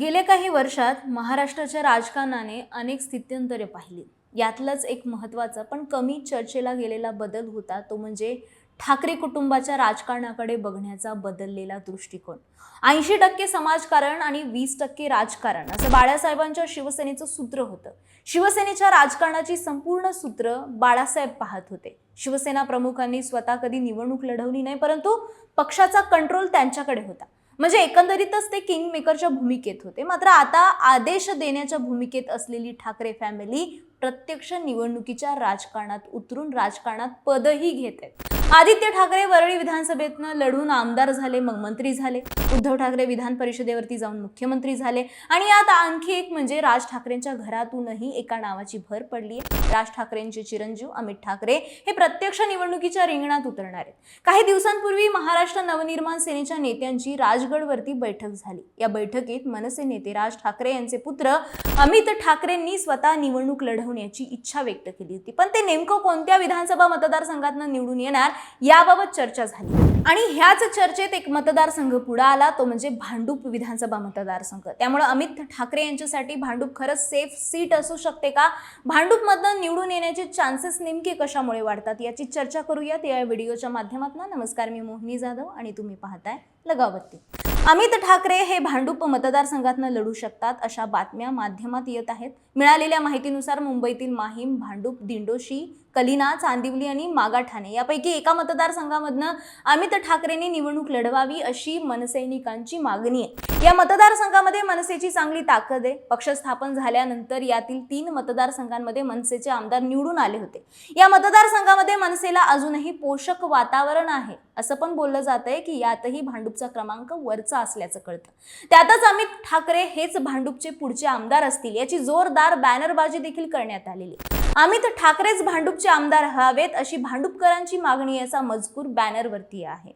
गेल्या काही वर्षात महाराष्ट्राच्या राजकारणाने अनेक स्थित्यंतरे पाहिली. यातलंच एक महत्त्वाचा पण कमी चर्चेला गेलेला बदल होता तो म्हणजे ठाकरे कुटुंबाच्या राजकारणाकडे बघण्याचा बदललेला दृष्टिकोन. ऐंशी टक्के समाजकारण आणि वीस टक्के राजकारण असं बाळासाहेबांच्या शिवसेनेचं सूत्र होतं. शिवसेनेच्या राजकारणाची संपूर्ण सूत्र बाळासाहेब पाहत होते. शिवसेना प्रमुखांनी स्वतः कधी निवडणूक लढवली नाही परंतु पक्षाचा कंट्रोल त्यांच्याकडे होता. म्हणजे एकंदरीतच ते किंग मेकरच्या भूमिकेत होते. मात्र आता आदेश देण्याच्या भूमिकेत असलेली ठाकरे फॅमिली प्रत्यक्ष निवडणुकीच्या राजकारणात उतरून राजकारणात पदही घेत आहेत. आदित्य ठाकरे वरळी विधानसभेतनं लढून आमदार झाले मग मंत्री झाले. उद्धव ठाकरे विधान परिषदेवरती जाऊन मुख्यमंत्री झाले. आणि यात आणखी एक म्हणजे राज ठाकरेंच्या घरातूनही एका नावाची भर पडली आहे. राज ठाकरेंचे चिरंजीव अमित ठाकरे हे प्रत्यक्ष निवडणुकीच्या रिंगणात उतरणार आहेत. काही दिवसांपूर्वी महाराष्ट्र नवनिर्माण सेनेच्या नेत्यांची राजगडवरती बैठक झाली. या बैठकीत मनसे नेते राज ठाकरे यांचे पुत्र अमित ठाकरेंनी स्वतः निवडणूक लढवण्याची इच्छा व्यक्त केली होती. पण ते नेमकं कोणत्या विधानसभा मतदारसंघातनं निवडून येणार याबाबत चर्चा झाली. आणि ह्याच चर्चेत एक मतदारसंघ पुढे आला तो म्हणजे भांडूप विधानसभा मतदारसंघ. त्यामुळे अमित ठाकरे यांच्यासाठी भांडूप खरंच सेफ सीट असू शकते का? भांडूपमधनं निवडून येण्याचे चान्सेस नेमके कशामुळे वाढतात? याची चर्चा करूयात या व्हिडिओच्या माध्यमातून. नमस्कार मी मोहिनी जाधव आणि तुम्ही पाहताय लगावती. अमित ठाकरे हे भांडूप मतदारसंघातनं लढू शकतात अशा बातम्या माध्यमात येत आहेत. मिळालेल्या माहितीनुसार मुंबईतील माहीम भांडूप दिंडोशी कलिना चांदिवली आणि मागाठाणे यापैकी एका मतदारसंघामधनं अमित ठाकरेंनी निवडणूक लढवावी अशी मनसैनिकांची मागणी आहे. या मतदारसंघामध्ये मनसेची चांगली ताकद आहे. पक्ष स्थापन झाल्यानंतर यातील तीन मतदारसंघांमध्ये मनसेचे आमदार निवडून आले होते. या मतदारसंघामध्ये मनसेला अजूनही पोषक वातावरण आहे. असं पण बोललं जात आहे की यातही भांडूपचा क्रमांक वरचा असल्याचं कळतं. त्यातच अमित ठाकरे हेच भांडूपचे पुढचे आमदार असतील याची जोरदार बॅनरबाजी देखील करण्यात आलेली अमित ठाकरेच भांडूपचे आमदार हवेत अशी भांडूपकरांची मागणी याचा मजकूर बॅनरवरती आहे.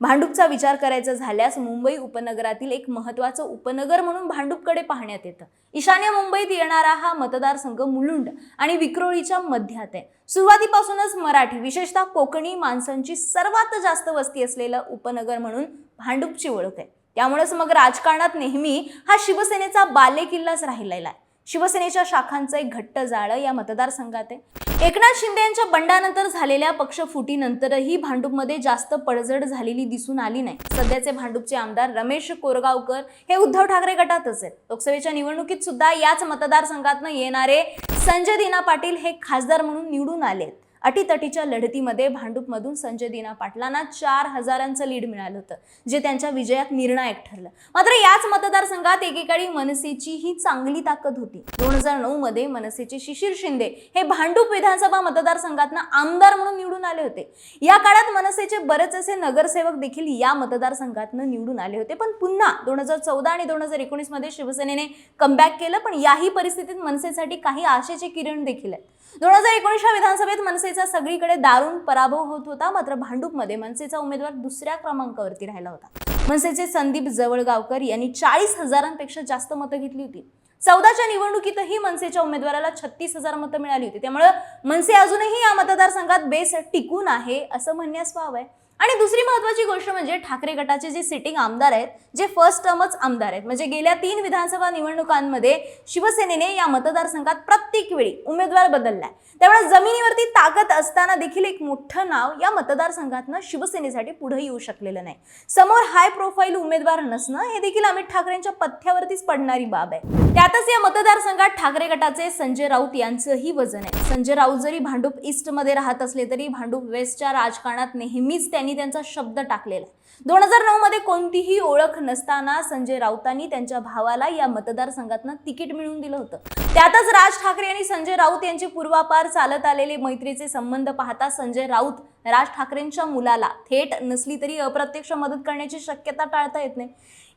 भांडूपचा विचार करायचा झाल्यास मुंबई उपनगरातील एक महत्वाचं उपनगर म्हणून भांडूपकडे पाहण्यात येतं. ईशान्य मुंबईत येणारा हा मतदारसंघ मुलुंड आणि विक्रोळीच्या मध्यात आहे. सुरुवातीपासूनच मराठी विशेषतः कोकणी माणसांची सर्वात जास्त वस्ती असलेलं उपनगर म्हणून भांडूपची ओळख आहे. त्यामुळेच मग राजकारणात नेहमी हा शिवसेनेचा बालेकिल्लाच राहिलेला आहे. शिवसेनेच्या शाखांचं एक घट्ट जाळं या मतदारसंघात आहे. एकनाथ शिंदे यांच्या बंडानंतर झालेल्या पक्षफुटीनंतरही भांडूपमध्ये जास्त पडझड झालेली दिसून आली नाही. सध्याचे भांडूपचे आमदार रमेश कोरगावकर हे उद्धव ठाकरे गटातच आहेत. लोकसभेच्या निवडणुकीत सुद्धा याच मतदारसंघातनं येणारे संजय दिना पाटील हे खासदार म्हणून निवडून आले आहेत अटीतटीच्या लढतीमध्ये भांडूपमधून संजय दिना पाटलांना चार हजारांचं लीड मिळालं होतं जे त्यांच्या विजयात निर्णायक ठरलं. मात्र याच मतदारसंघात एकेकाळी मनसेची ही चांगली ताकद होती. दोन हजार नऊ मध्ये मनसेचे शिशिर शिंदे हे भांडूप विधानसभा मतदारसंघातनं आमदार म्हणून निवडून आले होते. या काळात मनसेचे बरेच असे नगरसेवक देखील या मतदारसंघातनं निवडून आले होते. पण पुन्हा दोन हजार चौदा आणि दोन हजार एकोणीसमध्ये शिवसेनेने कमबॅक केलं पण याही परिस्थितीत मनसेसाठी काही आशेचे किरण देखील आहेत. दोन हजार एकोणीसच्या विधानसभेत मनसे मनसेचा सगळीकडे दारुण पराभव होत होता मात्र भांडूपमध्ये मनसेचा उमेदवार दुसऱ्या क्रमांकावरती राहिला होता. मनसेचे संदीप जवळगावकर यांनी चाळीस हजारांपेक्षा जास्त मतं घेतली होती. चौदाच्या निवडणुकीतही मनसेच्या उमेदवाराला छत्तीस हजार मतं मिळाली होती. त्यामुळे मनसे अजूनही या मतदारसंघात बेस टिकून आहे असं म्हणण्यास वाव आहे. आणि दुसरी महत्वाची गोष्ट म्हणजे ठाकरे गटाचे जे सिटिंग आमदार आहेत जे फर्स्ट टर्मच आमदार आहेत म्हणजे गेल्या तीन विधानसभा निवडणुकांमध्ये शिवसेनेने या मतदारसंघात प्रत्येक वेळी उमेदवार बदललाय. त्यामुळे जमिनीवरती ताकद असताना देखील एक मोठं नाव या मतदारसंघातनं शिवसेनेसाठी पुढे येऊ शकलेलं नाही. समोर हाय प्रोफाईल उमेदवार नसणं हे देखील अमित ठाकरेंच्या पथ्यावरतीच पडणारी बाब आहे. त्यातच या मतदारसंघात ठाकरे गटाचे संजय राऊत यांचंही वजन आहे. संजय राऊत जरी भांडूप ईस्टमध्ये राहत असले तरी भांडूप वेस्टच्या राजकारणात नेहमीच त्यांनी त्यांचा शब्द टाकलेला आहे. दोन हजार नऊ मध्ये कोणतीही ओळख नसताना संजय राऊतांनी त्यांच्या भावाला या मतदारसंघातनं तिकीट मिळवून दिलं होतं. त्यातच राज ठाकरे आणि संजय राऊत यांचे पूर्वापार चालत आलेले मैत्रीचे संबंध पाहता संजय राऊत राज ठाकरेंच्या मुलाला थेट नसली तरी अप्रत्यक्ष मदत करण्याची शक्यता टाळता येत नाही.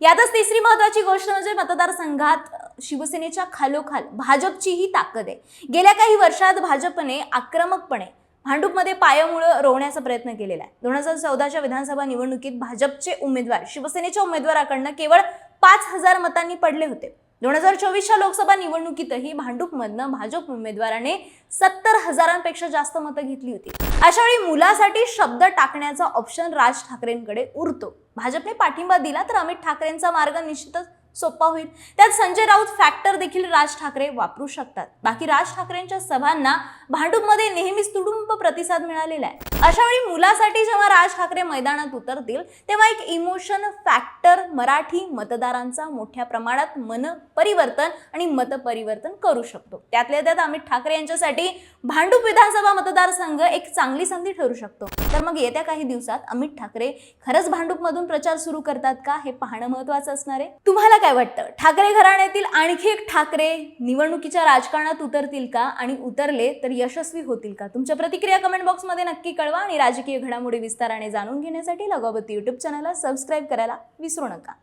यातच तिसरी महत्वाची गोष्ट म्हणजे मतदारसंघात शिवसेनेच्या खालोखाल भाजपचीही ताकद आहे. गेल्या काही वर्षात भाजपने आक्रमकपणे भांडूपमध्ये पायामुळं रोवण्याचा प्रयत्न केलेला आहे. दोन हजार चौदाच्या विधानसभा निवडणुकीत भाजपचे उमेदवार शिवसेनेच्या उमेदवाराकडनं केवळ पाच हजार मतांनी पडले होते. दोन हजार चोवीसच्या लोकसभा निवडणुकीतही भांडूपमधनं भाजप उमेदवाराने सत्तर हजारांपेक्षा जास्त मतं घेतली होती. अशा वेळी मुलासाठी शब्द टाकण्याचा ऑप्शन राज ठाकरेंकडे उरतो. भाजपने पाठिंबा दिला तर अमित ठाकरेंचा मार्ग निश्चितच सोपा होईल. त्यात संजय राऊत फॅक्टर देखील राज ठाकरे वापरू शकतात. बाकी राज ठाकरेंच्या सभांना भांडूपमध्ये नेहमीच तुडुंब प्रतिसाद मिळालेला आहे. अशा वेळी मुलासाठी जेव्हा राज ठाकरे मैदानात उतरतील तेव्हा एक इमोशन फॅक्टर मराठी मतदारांचा मोठ्या प्रमाणात मन परिवर्तन आणि मत परिवर्तन करू शकतो. त्यातल्या त्यात अमित ठाकरे यांच्यासाठी भांडूप विधानसभा मतदारसंघ एक चांगली संधी ठरू शकतो. तर मग येत्या काही दिवसात अमित ठाकरे खरंच भांडूपमधून प्रचार सुरू करतात का? हे पाहणं महत्वाचं असणार आहे. तुम्हाला काय वाटतं? ठाकरे घराण्यातील आणखी एक ठाकरे निवडणुकीच्या राजकारणात उतरतील का? आणि उतरले तर यशस्वी होतील का? तुमच्या प्रतिक्रिया कमेंट बॉक्समध्ये नक्की कळवा आणि राजकीय घडामोडी विस्ताराने जाणून घेण्यासाठी लगावती यूट्यूब चॅनलला सबस्क्राईब करायला विसरू नका.